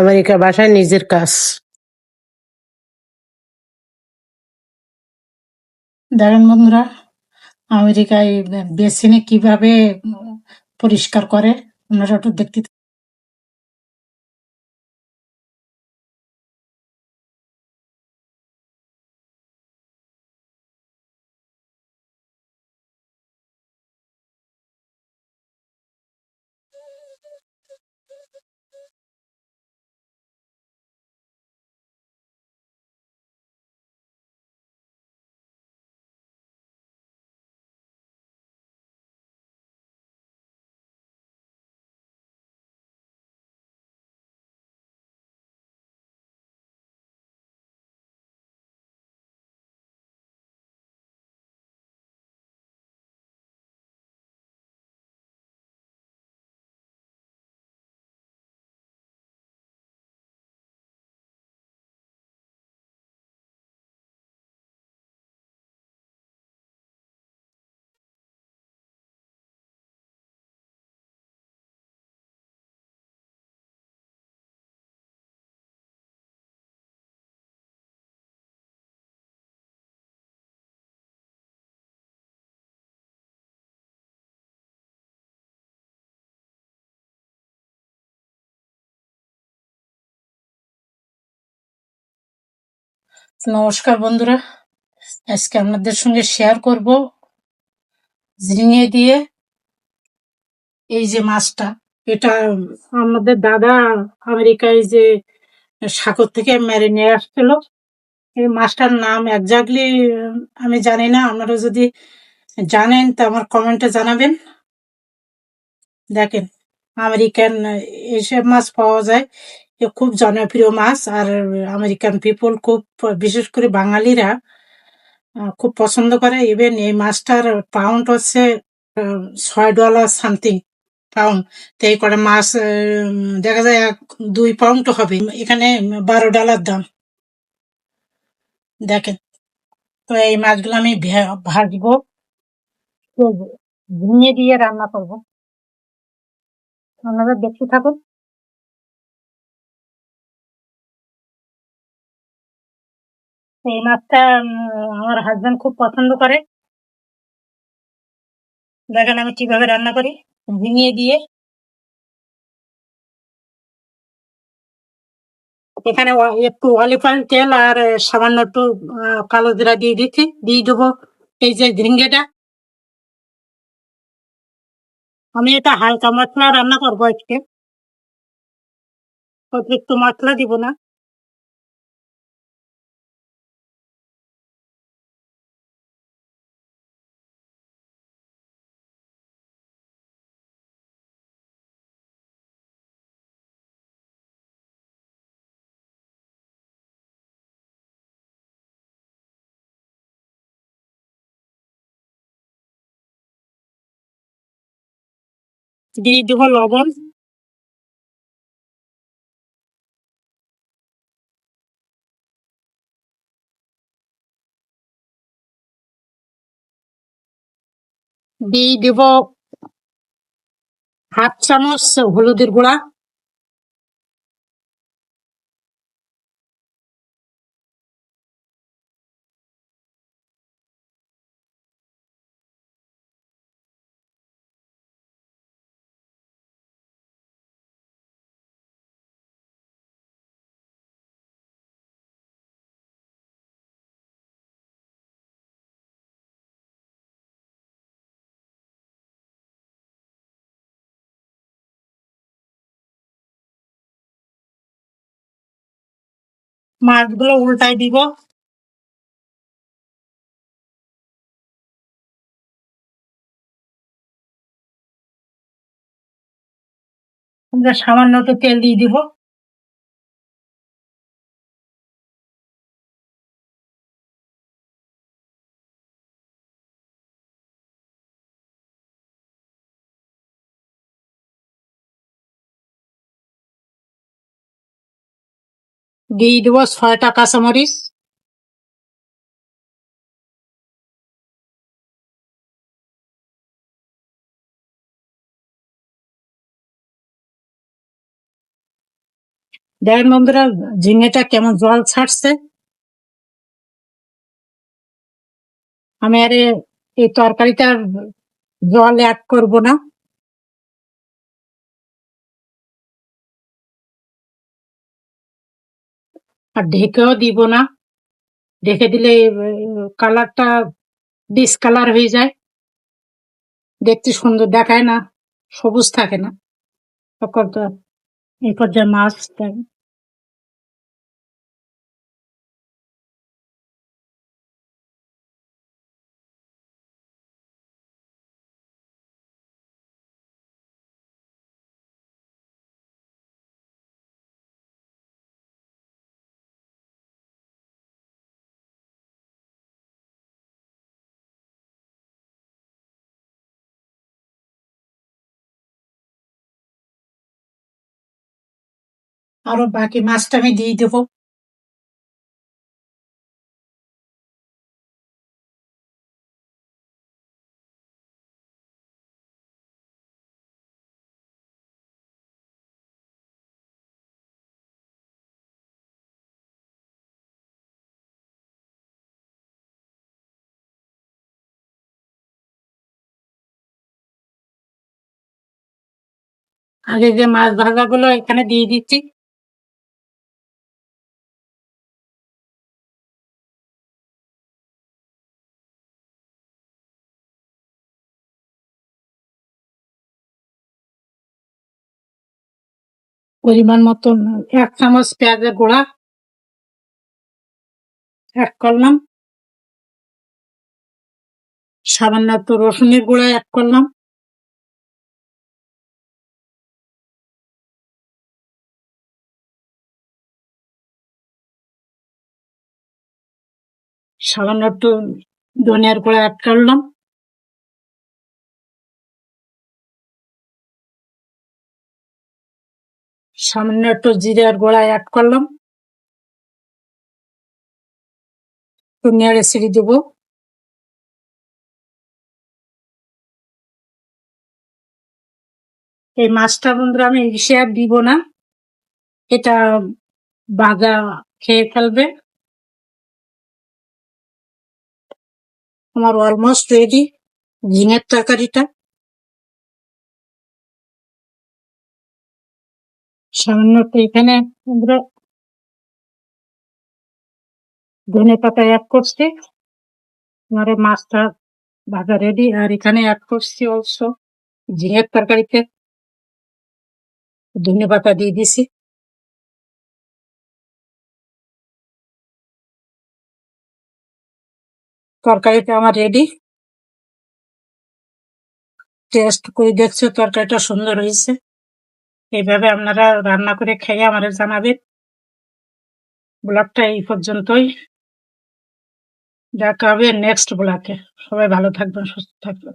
America বাসায় নিজের কাজ। দেখেন বন্ধুরা আমেরিকায় বেসিনে কীভাবে পরিষ্কার করে আপনারা একটু দেখতে নমস্কার বন্ধুরা। আজকে আপনাদের সঙ্গে শেয়ার করব ঝিঙে দিয়ে এই যে মাছটা। এটা আমাদের দাদা আমেরিকায় যে সাগর থেকে মেরে নিয়ে আসছিল, এই মাছটার নাম একজাক্টলি আমি জানি না। আপনারা যদি জানেন তা আমার কমেন্টে জানাবেন। দেখেন, আমেরিকান এইসব মাছ পাওয়া যায়। খুব জনপ্রিয় মাছ আর আমেরিকান পিপল খুব, বিশেষ করে বাঙালিরা খুব পছন্দ করে। ইভেন এই মাছটার পাউন্ড হচ্ছে ছয় ডলার সামথিং পাউন্ড তো এই করে মাছ দেখা যায় এক, দুই পাউন্ড হবে এখানে বারো ডলার দাম। দেখেন, তো এই মাছগুলো আমি ভাজবো ঝিঙে দিয়ে রান্না করব। আপনারা দেখতে থাকুন। এই মাছটা আমার হাজবেন্ড খুব পছন্দ করে। দেখেন আমি কীভাবে রান্না করি। ঝিঙে দিয়ে এখানে একটু অলিভ অয়েল তেল আর সামান্য একটু কালো জিরা দিয়ে দিচ্ছি। দিয়ে দেবো এই যে ঝিঙ্গেটা আমি এটা হালকা মশলা রান্না করব আজকে। অতিরিক্ত মশলা দিব না। দিয়ে দেবো লবণ। দিয়ে দেবো হাফ চামচ হলুদের গুঁড়া। মাছগুলো উল্টাই দিব। আমরা সামান্য একটু তেল দিয়ে দিব। দিয়ে দেবো ছয়টা কাঁচামরিচ দেখেন বন্ধুরা, ঝিঙেটা কেমন জল ছাড়ছে? আমি আর এই তরকারিটা আর জল অ্যাড করব না। আর ঢেকেও দিব না। ঢেকে দিলে কালারটা ডিসকালার হয়ে যায়। দেখতে সুন্দর, দেখায় না, সবুজ থাকে না। তখন তো এই পর্যায়ে মাছ আরও বাকি মাছটা আমি দিয়ে দেবো। আগে যে মাছ ভাজাগুলো এখানে দিয়ে দিচ্ছি। পরিমাণ মতন, এক চামচ পেঁয়াজের গুঁড়া, এক করলাম সামান্য একটু রসুনের গুঁড়া এক করলাম সামান্য একটু ধনিয়ার গুঁড়া এক করলাম সামান্য একটু জিরার গুঁড়া অ্যাড করলাম। নেড়ে ছেড়ে দেবো। এই মাছটা বন্ধুরা আমি ইসে আর দিব না। এটা বাজা খেয়ে ফেলবে। আমার অলমোস্ট রেডি ঝিঙের তরকারিটা। সামান্য একটু এখানে আমরা ধনে পাতা অ্যাড করছি। আমার মাছটা ভাজা রেডি আর এখানে অ্যাড করছি অলসো ঝিঙের তরকারিতে ধনে পাতা দিয়ে দিছি। তরকারিটা আমার রেডি টেস্ট করে দেখছ তরকারিটা সুন্দর হয়েছে। এইভাবে আপনারা রান্না করে খেয়ে আমাদের জানাবেন। ব্লগটা এই পর্যন্তই। দেখা হবে নেক্সট ব্লগে। সবাই ভালো থাকবেন, সুস্থ থাকবেন।